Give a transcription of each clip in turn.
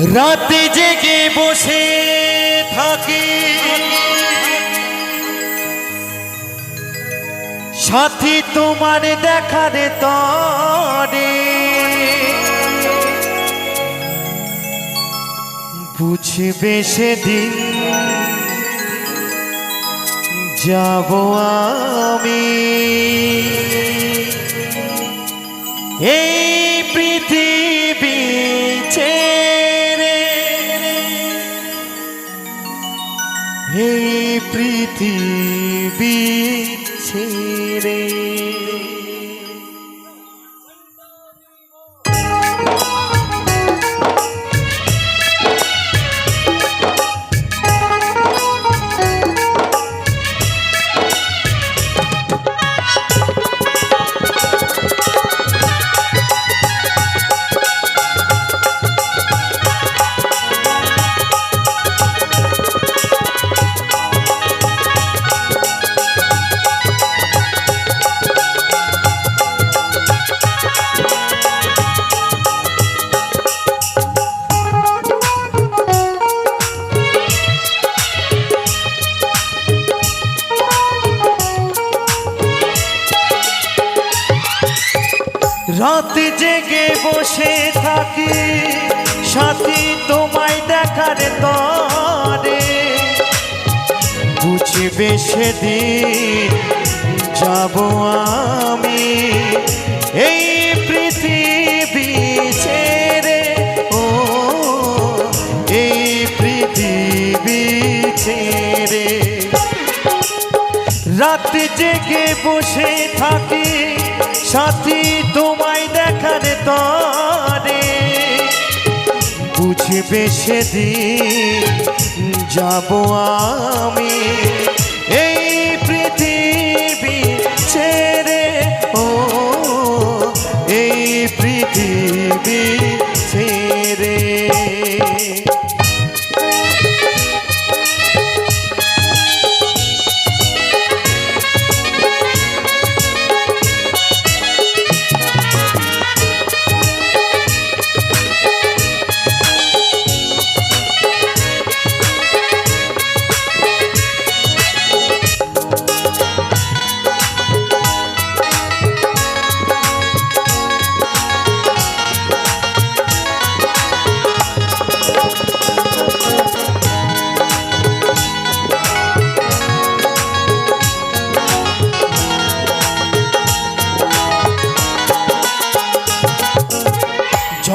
রাতে জেগে বসে থাকি। সাথী তোমার দেখার তরে। বুঝবে সেদিন যাব আমি। এই পৃথিবী ছেড়ে রাত জেগে বসে থাকি। সাথী তোমায় দেখার তরে। বুঝবে সেদিন যাব আমি। এই পৃথিবী ছেড়ে, ও, এই পৃথিবী ছেড়ে। রাত জেগে বসে থাকি। সাথী তোমায় দেখার তরে বুঝবে সেদিন যাব আমি।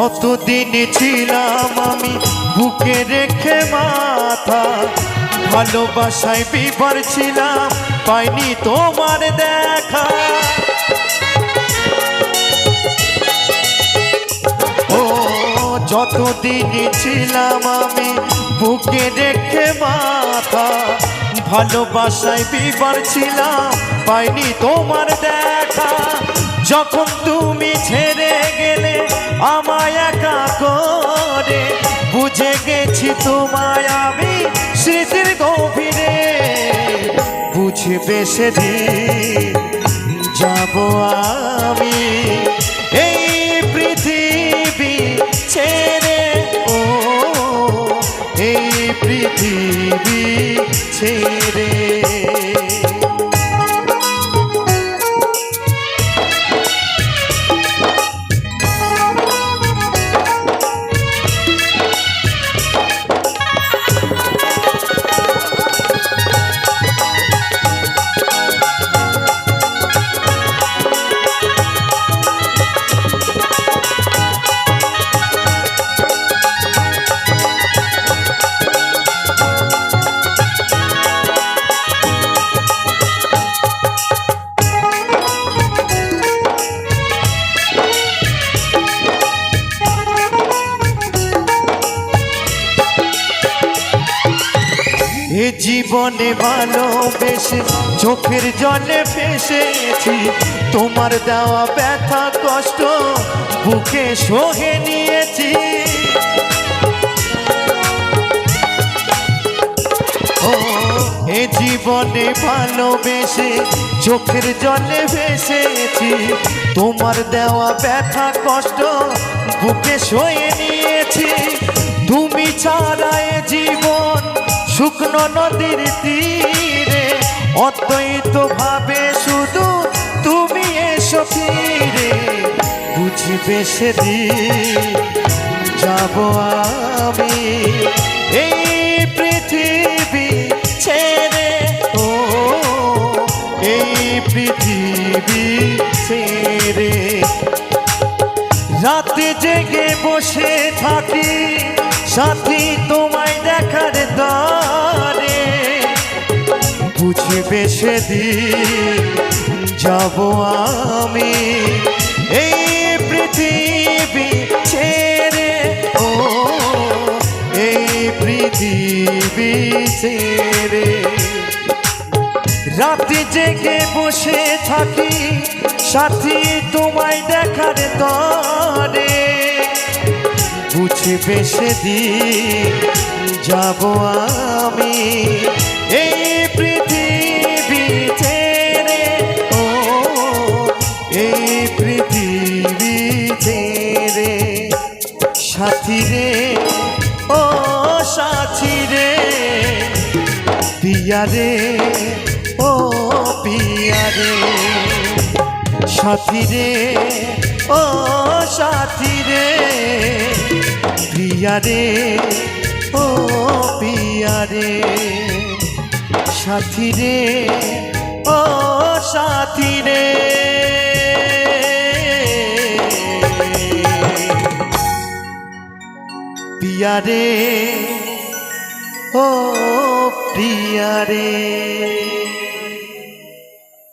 যতদিন ছিলাম আমি বুকে রেখে মাথা ভালোবাসায় বিবার ছিলাম, পাইনি তোমার দেখা। ও, যতদিন ছিলাম আমি বুকে রেখে মাথা ভালোবাসায় বিবার ছিলাম, পাইনি তোমার দেখা। যখন তুমি ছেড়ে গেলে আমায় একা করে, বুঝে গেছি তোমায় আমি স্মৃতির গভীরে। বুঝবে সেদিন যাব আমি। জীবনে ভালোবেসে, চোখের জলে ফেসেছি তোমার দেওয়া ব্যথা, কষ্ট বুকে সহে নিয়েছি। এ জীবনে ভালোবেসে, চোখের জলে ভেসেছি। তোমার দেওয়া ব্যথা, কষ্ট বুকে সয়ে নিয়েছি। তুমি ছাড়া এ জীবন শুকনো নদীর তীরে, অদ্বৈত ভাবে শুধু তুমি এসো ফিরে। বুঝবে সেদিন যাব আমি। এই পৃথিবী ছেড়ে ও, এই পৃথিবী ছেড়ে। রাতে জেগে বসে থাকি সাথী তোমায় দেখার দারে বুঝবে সেদিন যাব আমি এই পৃথিবী ছেড়ে। ও, এই পৃথিবী ছেড়ে। রাতে জেগে বসে থাকি সাথী তোমায় দেখার তরে বুঝবে সেদিন যাব আমি। এই পৃথিবী ছেড়ে, ও, এই পৃথিবী ছেড়ে। সাথী রে, ও সাথী রে পিয়ারে ও পিয়ারে সাথী রে, ও সাথী রে পিয়ারে ও পিয়ারে সাথী রে ও সাথী রে পিয়ারে ও প্রিয়ারে